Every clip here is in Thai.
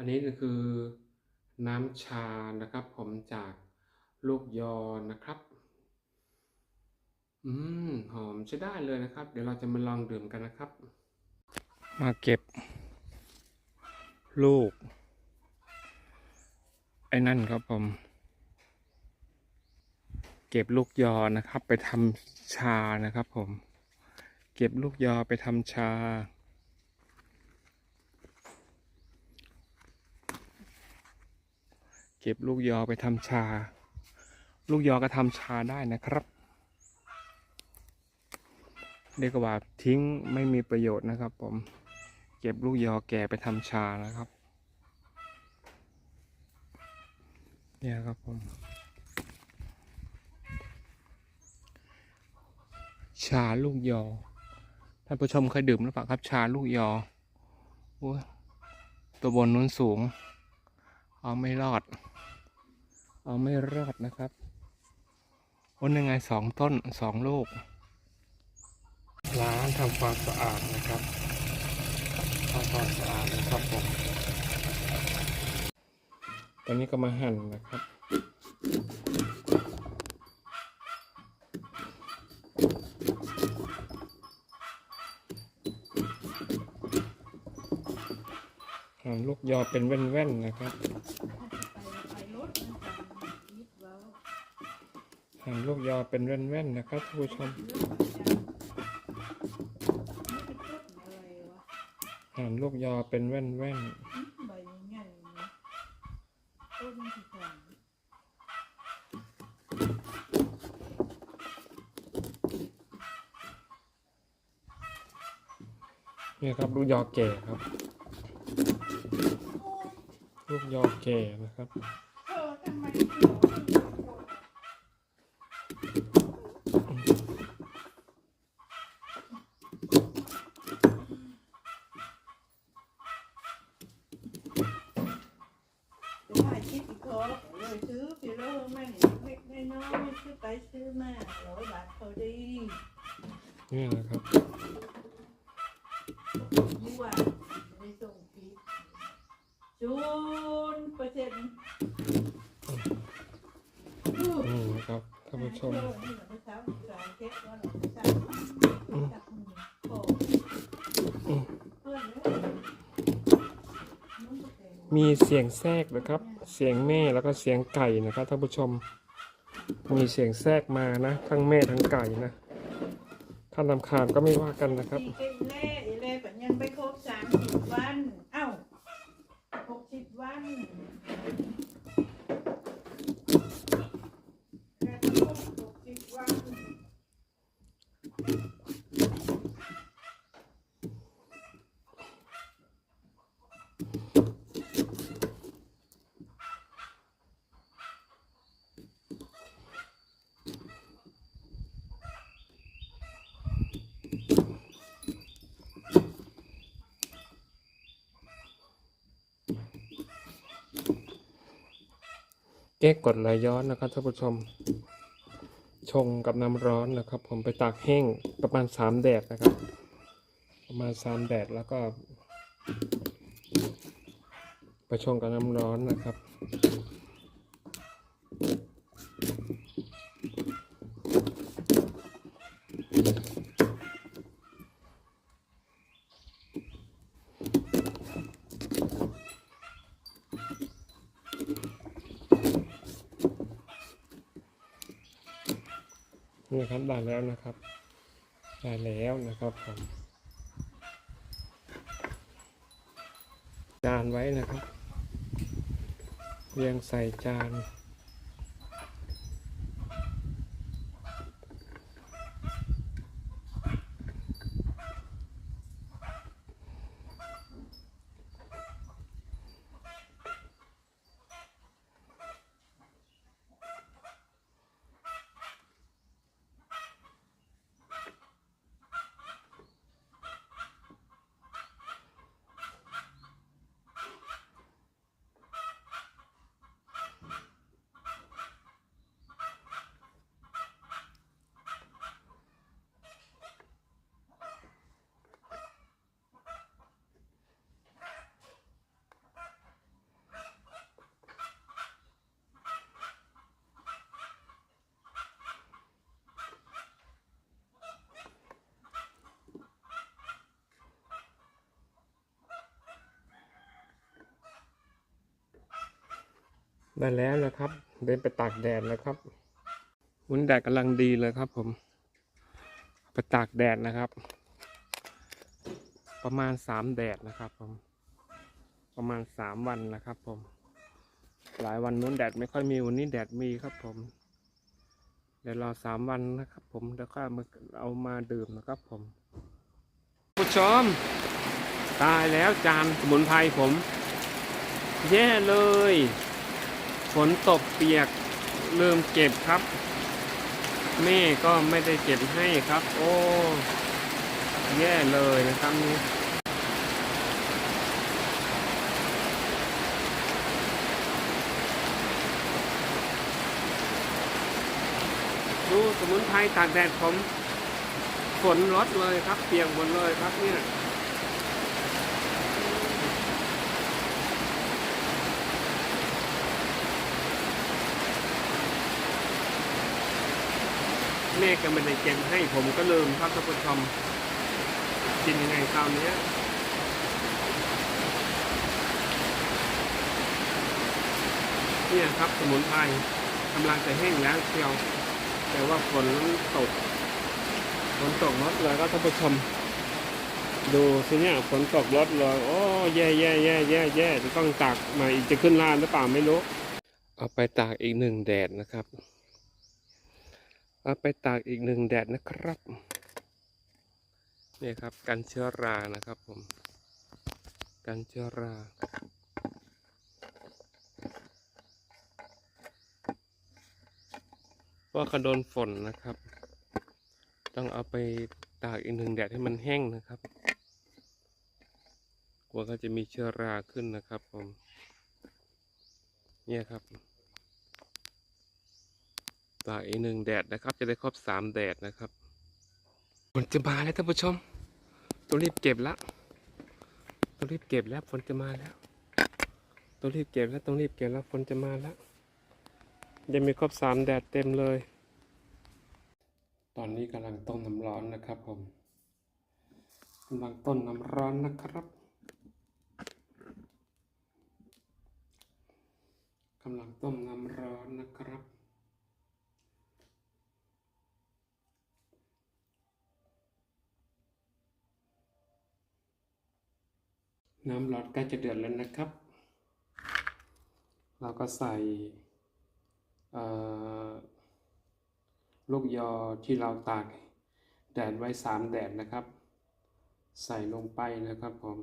อันนี้ก็คือน้ำชานะครับ ผมจากลูกยอนะครับ อืมหอมใช้ได้เลยนะครับ เดี๋ยวเราจะมาลองดื่มกันนะครับ มาเก็บ ลูก ไอ้นั่นครับผม เก็บลูกยอนะครับ ไปทำชานะครับ ผม เก็บลูกยอไปทำชา เก็บลูกยอไปทำชา ลูกยอก็ทำชาได้นะครับเรียกว่าทิ้งไม่มีประโยชน์นะครับผมเก็บลูกยอแก่ไปทำชานะครับ เนี่ยครับผม ชาลูกยอ ท่านผู้ชมเคยดื่มหรือเปล่าครับชาลูกยออตัวบนนู้นสูง เอาไม่รอด เอาไม่รอดนะครับวันยังไงสองต้นสองลูกร้านทำความสะอาดนะครับทำความสะอาดนะครับผมตอนนี้ก็มาหั่นนะครับหั่นลูกยอเป็นแว่นๆนะครับ หั่ นลูกยอเป็นแว่นๆนะครับท่านผู้ชมหั่นลูกยอเป็นแว่นๆนี่ครับลูกยอแก่ครับ ลูกยอแก่นะครับไปถ่ายคลิปอีกคน เลยซื้อพี่โร่แม่งเล็กๆน้อยๆซื้อไปซื้อมาร้อยบาทพอดีนี่นะครับนี่ว่าไม่ได้ส่งผิดศูนย์เปอร์เซ็นต์นี่นะครับท่านผู้ชมนี่เราไม่เช้าสายเช็คว่าเราไม่ทราบจับมือโอ้เพื่อนเลยน้องก็เป็นมีเสียงแทรกนะครับ เสียงแม่แล้วก็เสียงไก่นะครับท่านผู้ชม มีเสียงแทรกมานะ ทั้งแม่ทั้งไก่นะท่านลำคาญก็ไม่ว่ากันนะครับ สี่เก่งแร่ไอ้แร่ปัญญังไปครบสามสิบวัน เอ้าหกสิบวันแร่ต้องครบหกสิบวัน แก้กดไหลย้อนนะครับท่านผู้ชม ชงกับน้ำร้อนนะครับ ผมไปตากแห้งประมาณสามแดดนะครับ ประมาณสามแดดแล้วก็ ไปชงกับน้ำร้อนนะครับ นี่ครับได้แล้วนะครับ ได้แล้วนะครับผมจานไว้นะครับเรียงใส่จาน ได้แล้วนะครับ เดินไปตากแดดแล้วครับวุ้นแดดกำลังดีเลยครับ ผมไปตากแดดนะครับ ประมาณสามแดดนะครับผมประมาณสามวันนะครับ ผม หลายวันนู้นแดดไม่ค่อยมีวันนี้แดดมีครับ ผม เดี๋ยวรอสามวันนะครับ ผมแล้วก็เอามาเอามาดื่มนะครับ ผมผู้ชมตายแล้วจานสมุนไพรผม แย่เลย ฝนตกเปียกลืมเก็บครับ แม่ก็ไม่ได้เก็บให้ครับ โอ้ แย่เลยนะครับนี่ดูสมุนไพรตากแดดผมฝนลดเลยครับ เปียกหมดเลยครับเนี่ย แม่ก็ไม่ได้เก็บให้ผมก็ลืมครับท่านผู้ชมกินยังไงคราวนี้เนี่ยครับสมุนไพรกำลังจะแห้งแล้วเชียว แต่ว่าฝนตกฝนตกลดเลยก็ท่านผู้ชม ดูสิเนี่ยฝนตกลดเลยโอ้แย่แย่แย่แย่แย่จะต้องตากใหม่อีกจะขึ้นลานหรือเปล่าไม่รู้ เอาไปตากอีกหนึ่งแดดนะครับ เอาไปตากอีกหนึ่งแดดนะครับนี่ครับกันเชื้อรานะครับผม กันเชื้อราเพราะเขาโดนฝนนะครับ ต้องเอาไปตากอีกหนึ่งแดดให้มันแห้งนะครับกลัวเขาจะมีเชื้อราขึ้นนะครับผม เนี่ยครับ ตากอีกหนึ่งแดดนะครับ จะได้ครบสามแดดนะครับฝนจะมาแล้วท่านผู้ชมต้องรีบเก็บละต้องรีบเก็บแล้วฝนจะมาแล้วต้องรีบเก็บแล้วต้องรีบเก็บแล้วฝนจะมาแล้วยังมีครบสามแดดเต็มเลย ตอนนี้กำลังต้มน้ำร้อนนะครับผมกำลังต้มน้ำร้อนนะครับกำลังต้มน้ำร้อนนะครับ น้ำร้อนใกล้จะเดือดแล้วนะครับ เราก็ใส่ลูกยอที่เราตากแดดไว้สามแดดนะครับ ใส่ลงไปนะครับผม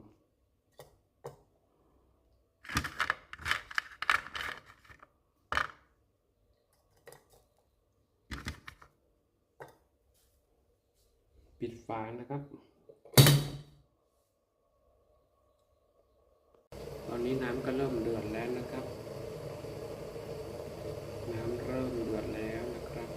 ปิดฝานะครับ ตอนนี้น้ำก็เริ่มเดือดแล้วนะครับ น้ำเริ่มเดือดแล้วนะครับ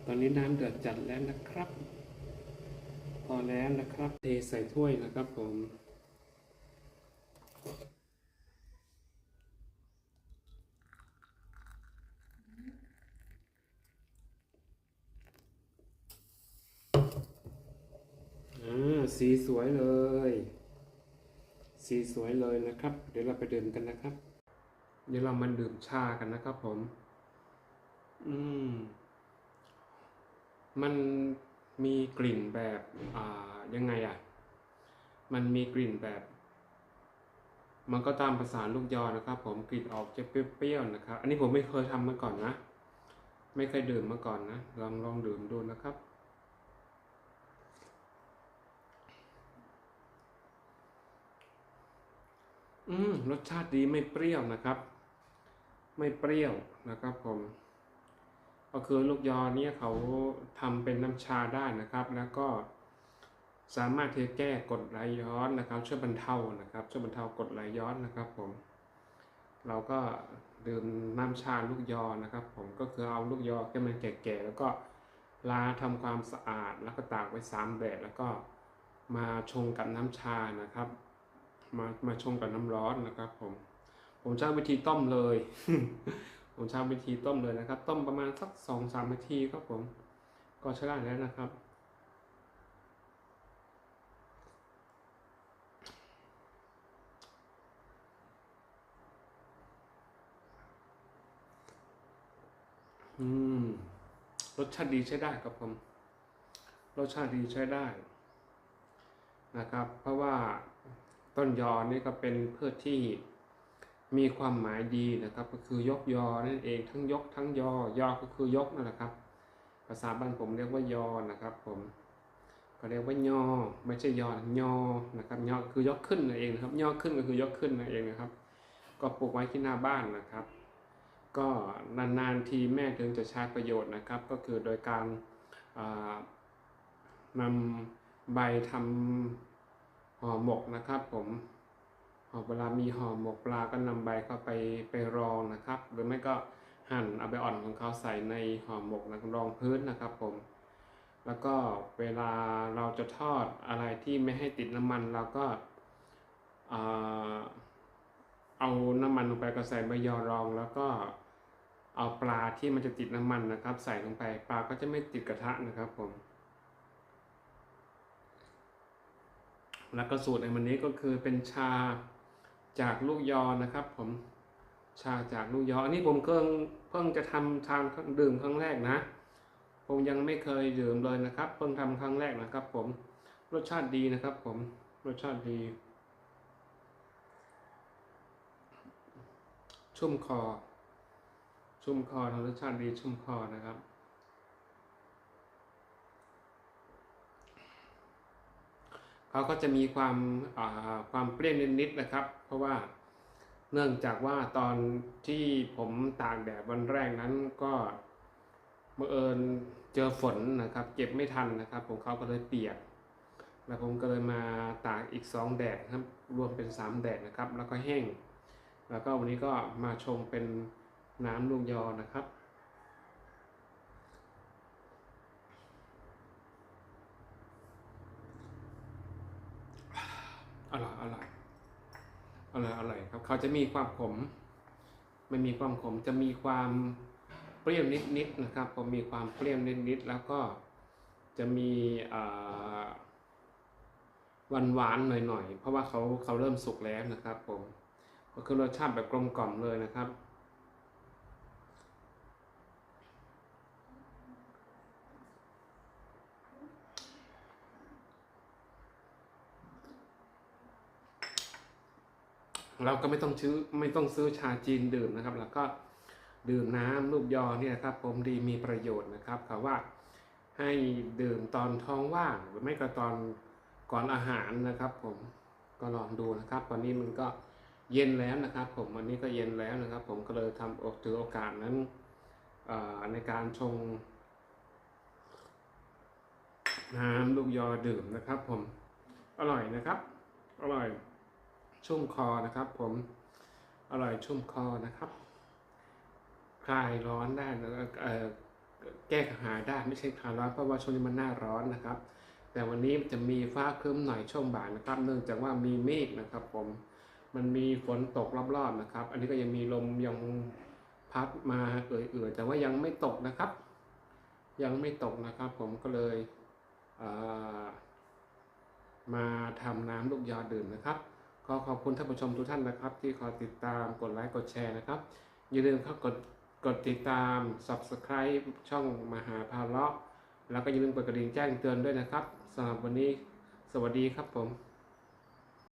ต อนนี้น้ำเดือดจัดแล้วนะครับ พอแล้วนะครับ เทใส่ถ้วยนะครับผมอ่าสีสวยเลย สีสวยเลยนะครับ เดี๋ยวเราไปดื่มกันนะครับ เดี๋ยวเรามาดื่มชากันนะครับผม อืม มันมีกลิ่นแบบอ่ายังไงอะ มันมีกลิ่นแบบ มันก็ตามภาษาลูกยอนะครับ ผมกลิ่นออกจะเปรี้ยวๆนะครับ อันนี้ผมไม่เคยทำมาก่อนนะ ไม่เคยดื่มมาก่อนนะ ลองลองดื่มดูนะครับอืมรสชาติดีไม่เปรี้ยวนะครับ ไม่เปรี้ยวนะครับผม ก็คือลูกยอเนี่ยเขาทำเป็นน้ำชาได้นะครับ แล้วก็สามารถที่จะแก้กดไหลย้อนนะครับ ช่วยบรรเทานะครับ ช่วยบรรเทากดไหลย้อนนะครับ ผม เราก็ดื่มน้ำชาลูกยอนะครับ ผมก็คือเอาลูกยอที่มันแก่ๆแล้วก็ล้างทำความสะอาด แล้วก็ตากไว้สามแดดแล้วก็มาชงกับน้ำชานะครับ มามาชงกับน้ำร้อนนะครับ ผม ผมใช้วิธีต้มเลย ผมใช้วิธีต้มเลยนะครับ ต้มประมาณสักสองสามนาทีครับผม ก็ใช้ได้แล้วนะครับ อืม รสชาติดีใช้ได้ครับผม รสชาติดีใช้ได้นะครับ เพราะว่าต้นยอนี่ก็เป็นพืชที่ มีความหมายดีนะครับ ก็คือยกยอนั่นเองทั้งยกทั้งยอยอก็คือยกนั่นแหละครับ ภาษาบ้านผมเรียกว่ายอนะครับผมก็เรียกว่ายอไม่ใช่ยอยอนะครับยอคือยกขึ้นนั่นเองนะครับยอขึ้นก็คือยกขึ้นนั่นเองนะครับ ก็ปลูกไว้ที่หน้าบ้านนะครับ ก็นานๆทีแม่ถึงจะใช้ประโยชน์นะครับ ก็คือโดยการอ่านำใบทำห่อหมกนะครับผม ห่อเวลามีห่อหมกปลาก็นำใบเข้าไปไปรองนะครับ หรือไม่ก็หั่นเอาใบอ่อนของเขาใส่ในห่อหมกนะรองพื้นนะครับผม แล้วก็เวลาเราจะทอดอะไรที่ไม่ให้ติดน้ำมันเราก็เอาน้ำมันลงไปก็ใส่ใบยอรองแล้วก็เอาปลาที่มันจะติดน้ำมันนะครับ ใส่ลงไปปลาก็จะไม่ติดกระทะนะครับผม แล้วก็สูตรในวันนี้ก็คือเป็นชา จากลูกยอนะครับ ผมชาจากลูกยอ อันนี้ผมเพิ่งเพิ่งจะทำทานดื่มครั้งแรกนะ ผมยังไม่เคยดื่มเลยนะครับ เพิ่งทำครั้งแรกนะครับ ผมรสชาติดีนะครับ ผมรสชาติดี ชุ่มคอ ชุ่มคอรสชาติดีชุ่มคอนะครับ เขาก็จะมีความความเปรี้ยวนิดๆนะครับ เพราะว่าเนื่องจากว่าตอนที่ผมตากแดดวันแรกนั้นก็บังเอิญเจอฝนนะครับ เก็บไม่ทันนะครับผมเขาก็เลยเปียก แล้วผมก็เลยมาตากอีกสองแดดครับรวมเป็นสามแดดนะครับ แล้วก็แห้ง แล้วก็วันนี้ก็มาชงเป็นน้ำลูกยอนะครับ อร่อยอร่อยอร่อยอร่อยครับ เขาจะมีความขม ไม่มีความขมจะมีความเปรี้ยวนิดๆนะครับผมมีความเปรี้ยวนิดๆแล้วก็จะมีหวานหวานๆหน่อยๆ เพราะว่าเขาเขาเริ่มสุกแล้วนะครับผม ก็คือรสชาติแบบกลมกล่อมเลยนะครับ เราก็ไม่ต้องซื้อไม่ต้องซื้อชาจีนดื่มนะครับ แล้วก็ดื่มน้ำลูกยอเนี่ยครับผมดีมีประโยชน์นะครับเขาว่าให้ดื่มตอนท้องว่างหรือไม่ก็ตอนก่อนอาหารนะครับ ผมก็ลองดูนะครับตอนนี้มันก็เย็นแล้วนะครับ ผมวันนี้ก็เย็นแล้วนะครับ ผมก็เลยทำอกถือโอกาสนั้นในการชงน้ำลูกยอดื่มนะครับ ผมอร่อยนะครับ อร่อย ชุ่มคอนะครับ ผมอร่อยชุ่มคอนะครับ คลายร้อนได้แล้วก็เอ่อแก้กระหายได้ไม่ใช่คลายร้อนเพราะว่าช่วงนี้มันหน้าร้อนนะครับ แต่วันนี้จะมีฟ้าครึ้มหน่อยช่วงบ่ายนะครับ เนื่องจากว่ามีเมฆนะครับ ผมมันมีฝนตกรอบๆนะครับ อันนี้ก็ยังมีลมยังพัดมาเอื่อยๆแต่ว่ายังไม่ตกนะครับ ยังไม่ตกนะครับ ผมก็เลยเอ่อมาทำน้ำลูกยอดื่มนะครับ ก็ขอบคุณท่านผู้ชมทุกท่านนะครับ ที่คอยติดตามกดไลค์กดแชร์นะครับ อย่าลืมเข้ากดกดติดตาม subscribe ช่องมหาพาเลาะแล้วก็อย่าลืมกดกระดิ่งแจ้งเตือนด้วยนะครับสำหรับวันนี้สวัสดีครับผม